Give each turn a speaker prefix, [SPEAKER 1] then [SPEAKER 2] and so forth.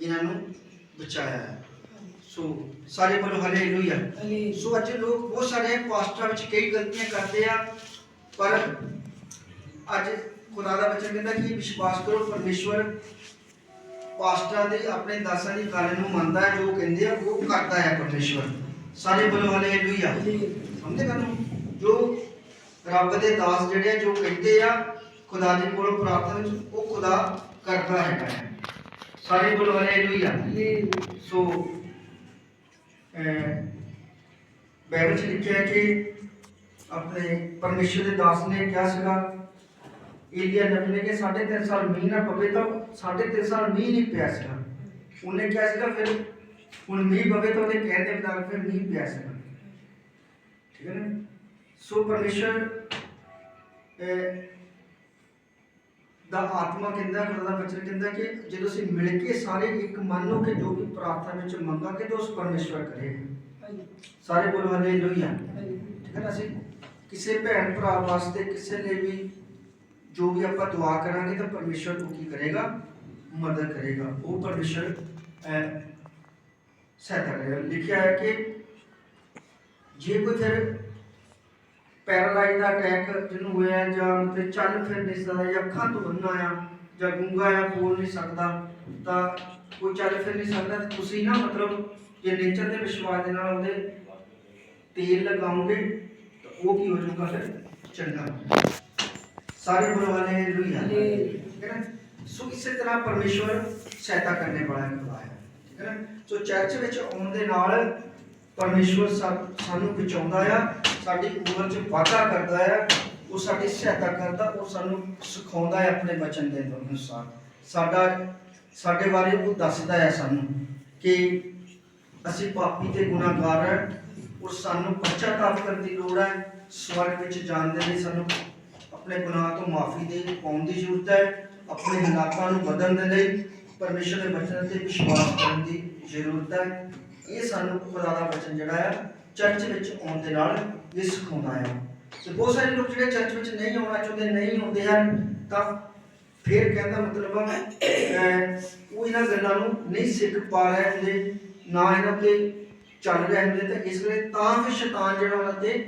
[SPEAKER 1] ਇਹਨਾਂ ਨੂੰ ਬਚਾਇਆ ਹੈ। ਸੋ ਸਾਰੇ ਬੋਲੋ ਹਾਲੇਲੂਇਆ।
[SPEAKER 2] ਹਲੇ
[SPEAKER 1] ਸੋ ਅੱਜ ਲੋਕ ਬਹੁਤ ਸਾਰੇ ਪਾਸਟਰਾਂ ਵਿੱਚ ਕਈ ਗਲਤੀਆਂ ਕਰਦੇ ਆ ਪਰ ਅੱਜ ਖੁਦਾ ਦਾ ਬਚਨ ਕਹਿੰਦਾ ਕਿ ਵਿਸ਼ਵਾਸ ਕਰੋ ਪਰਮੇਸ਼ਵਰ ਪਾਸਟਰਾਂ ਦੇ ਆਪਣੇ ਦਾਸਾਂ ਦੀ ਗੱਲ ਨੂੰ ਮੰਨਦਾ ਹੈ ਜੋ ਕਹਿੰਦੇ ਆ ਉਹ ਕਰਦਾ ਹੈ ਪਰਮੇਸ਼ਵਰ। ਸਾਰੇ ਬੋਲੋ ਹਾਲੇਲੂਇਆ।
[SPEAKER 2] ਹਲੇ
[SPEAKER 1] ਸਮਝਦੇ ਮੈਨੂੰ ਜੋ ਰੱਬ ਦੇ ਦਾਸ ਜਿਹੜੇ ਆ ਜੋ ਕਹਿੰਦੇ ਆ ਖੁਦਾ ਦੇ ਕੋਲੋਂ ਪ੍ਰਾਰਥਨਾ ਵਿੱਚ ਉਹ ਖੁਦਾ ਕਰਦਾ ਹੈਗਾ ਹੈ। ਸਾਰੇ ਬੋਲੋ ਹਾਲੇਲੂਇਆ
[SPEAKER 2] ਹਲੇ
[SPEAKER 1] ਸੋ ਅਹ, ਬਾਈਬਲ ਚ ਲਿਖਿਆ ਹੈ ਕਿ ਆਪਣੇ ਪਰਮੇਸ਼ਰ ਦੇ ਦਾਸ ਨੇ ਕਿਹਾ ਸੀਗਾ ਏਲੀਆ ਨਬੀ ਨੇ ਕਿ ਸਾਢੇ ਤਿੰਨ ਸਾਲ ਮੀਂਹ ਨਾ ਪਵੇ ਤਾਂ ਸਾਢੇ ਤਿੰਨ ਸਾਲ ਮੀਂਹ ਨਹੀਂ ਪਿਆ ਸੀਗਾ ਉਹਨੇ ਕਿਹਾ ਸੀਗਾ ਫਿਰ ਹੁਣ ਮੀਂਹ ਪਵੇ ਤਾਂ ਉਹਦੇ ਕਹਿਣ ਦੇ ਮੁਤਾਬਕ ਫਿਰ ਮੀਂਹ ਪਿਆ ਸੀਗਾ ਠੀਕ ਹੈ ਨਾ ਸੋ ਪਰਮੇਸ਼ਰ ਅਹ, ਦਾ ਆਤਮਾ ਕਹਿੰਦਾ ਖੁਦਾ ਦਾ ਬਚਨ ਕਹਿੰਦਾ ਕਿ ਜਦੋਂ ਅਸੀਂ ਮਿਲ ਕੇ ਸਾਰੇ ਇੱਕ ਮਨ ਹੋ ਕੇ ਜੋ ਵੀ ਪ੍ਰਾਰਥਨਾ ਵਿੱਚ ਮੰਗਾਂਗੇ ਤਾਂ ਉਸ ਪਰਮੇਸ਼ਵਰ ਕਰੇਗਾ ਸਾਰੇ ਬੋਲੋ ਹਾਲੇਲੂਇਆ ਠੀਕ ਹੈ ਨਾ ਅਸੀਂ? ਕਿਸੇ ਭੈਣ ਭਰਾ ਵਾਸਤੇ ਕਿਸੇ ਲਈ ਵੀ ਜੋ ਵੀ ਆਪਾਂ ਦੁਆ ਕਰਾਂਗੇ ਤਾਂ ਪਰਮੇਸ਼ਵਰ ਉਹ ਕੀ ਕਰੇਗਾ? ਮਦਦ ਕਰੇਗਾ। ਉਹ ਪਰਮੇਸ਼ਵਰ ਸਹਾਇਤਾ ਕਰੇਗਾ। ਲਿਖਿਆ ਹੈ ਕਿ ਜੇ ਕੋਈ ਫਿਰ ਪੈਰਾਲਾਈਜ਼ ਦਾ ਅਟੈਕ ਜਿਹਨੂੰ ਹੋਇਆ ਜਾਂ ਮਤਲਬ ਚੱਲ ਫਿਰ ਨਹੀਂ ਸਕਦਾ ਜਾਂ ਅੱਖਾਂ ਤੋਂ ਬੰਨਾ ਆ ਜਾਂ ਗੁੰਗਾ ਆ ਬੋਲ ਨਹੀਂ ਸਕਦਾ ਤਾਂ ਕੋਈ ਚੱਲ ਫਿਰ ਨਹੀਂ ਸਕਦਾ ਤੇ ਤੁਸੀਂ ਨਾ ਮਤਲਬ ਜੇ ਨੇਚਰ ਦੇ ਵਿਸ਼ਵਾਸ ਦੇ ਨਾਲ ਉਹਦੇ ਤੇਲ ਲਗਾਉਂਗੇ ਤਾਂ ਉਹ ਕੀ ਹੋ ਜਾਊਗਾ ਫਿਰ? ਚੰਗਾ। ਸਾਰੇ ਬੋਲੋ ਹਾਲੇਲੂਇਆ ਠੀਕ ਹੈ ਨਾ? ਸੋ ਇਸੇ ਤਰ੍ਹਾਂ ਪਰਮੇਸ਼ਵਰ ਸਹਾਇਤਾ ਕਰਨੇ ਵਾਲਾ ਹੈ। ਠੀਕ ਹੈ ਨਾ? ਸੋ ਚਰਚ ਵਿੱਚ ਆਉਣ ਦੇ ਨਾਲ ਪਰਮੇਸ਼ਵਰ ਸਾਨੂੰ ਬਚਾਉਂਦਾ ਆ ਸਾਡੀ ਉਮਰ 'ਚ ਵਾਧਾ ਕਰਦਾ ਹੈ, ਉਹ ਸਾਡੀ ਸਹਾਇਤਾ ਕਰਦਾ, ਉਹ ਸਾਨੂੰ ਸਿਖਾਉਂਦਾ ਹੈ ਆਪਣੇ ਬਚਨ ਦੇ ਅਨੁਸਾਰ। ਸਾਡਾ, ਸਾਡੇ ਬਾਰੇ ਉਹ ਦੱਸਦਾ ਹੈ ਸਾਨੂੰ ਕਿ ਅਸੀਂ ਪਾਪੀ ਤੇ ਗੁਨਾਹਗਾਰ ਹਾਂ, ਔਰ ਸਾਨੂੰ ਪਛਤਾਪ ਕਰਨ ਦੀ ਲੋੜ ਹੈ, ਸਵਰਗ ਵਿੱਚ ਜਾਣ ਦੇ ਲਈ ਸਾਨੂੰ ਆਪਣੇ ਗੁਨਾਹ ਤੋਂ ਮਾਫੀ ਦੇ, ਪਾਉਣ ਦੀ ਜ਼ਰੂਰਤ ਹੈ, ਆਪਣੇ ਹਾਲਾਤਾਂ ਨੂੰ ਬਦਲਣ ਦੇ ਲਈ ਪਰਮੇਸ਼ਰ ਦੇ ਵਚਨ ਤੇ ਵਿਸ਼ਵਾਸ ਕਰਨ ਦੀ ਜ਼ਰੂਰਤ ਹੈ। ਇਹ ਸਾਨੂੰ ਖੁਦਾ ਦਾ ਵਚਨ ਜਿਹੜਾ ਆ, ਚਰਚ ਵਿੱਚ ਆਉਣ ਦੇ ਨਾਲ ਇਹ ਸਿਖਾਉਂਦਾ ਆ। ਤੇ ਬਹੁਤ ਸਾਰੇ ਲੋਕ ਜਿਹੜੇ ਚਰਚ ਵਿੱਚ ਨਹੀਂ ਆਉਣਾ ਚਾਹੁੰਦੇ, ਨਹੀਂ ਆਉਂਦੇ ਹਨ, ਤਾਂ ਫਿਰ ਕਹਿੰਦਾ ਮਤਲਬ ਉਹ ਇਹਨਾਂ ਗੱਲਾਂ ਨੂੰ ਨਹੀਂ ਸਿੱਖ ਪਾ ਰਹੇ ਹੁੰਦੇ, ਨਾ ਇਹਨਾਂ ਤੇ ਚੱਲ ਰਹੇ ਹੁੰਦੇ, ਤਾਂ ਇਸ ਲਈ ਤਾਂ ਫਿਰ ਸ਼ੈਤਾਨ ਜਿਹੜਾ ਉਹਨਾਂ ਤੇ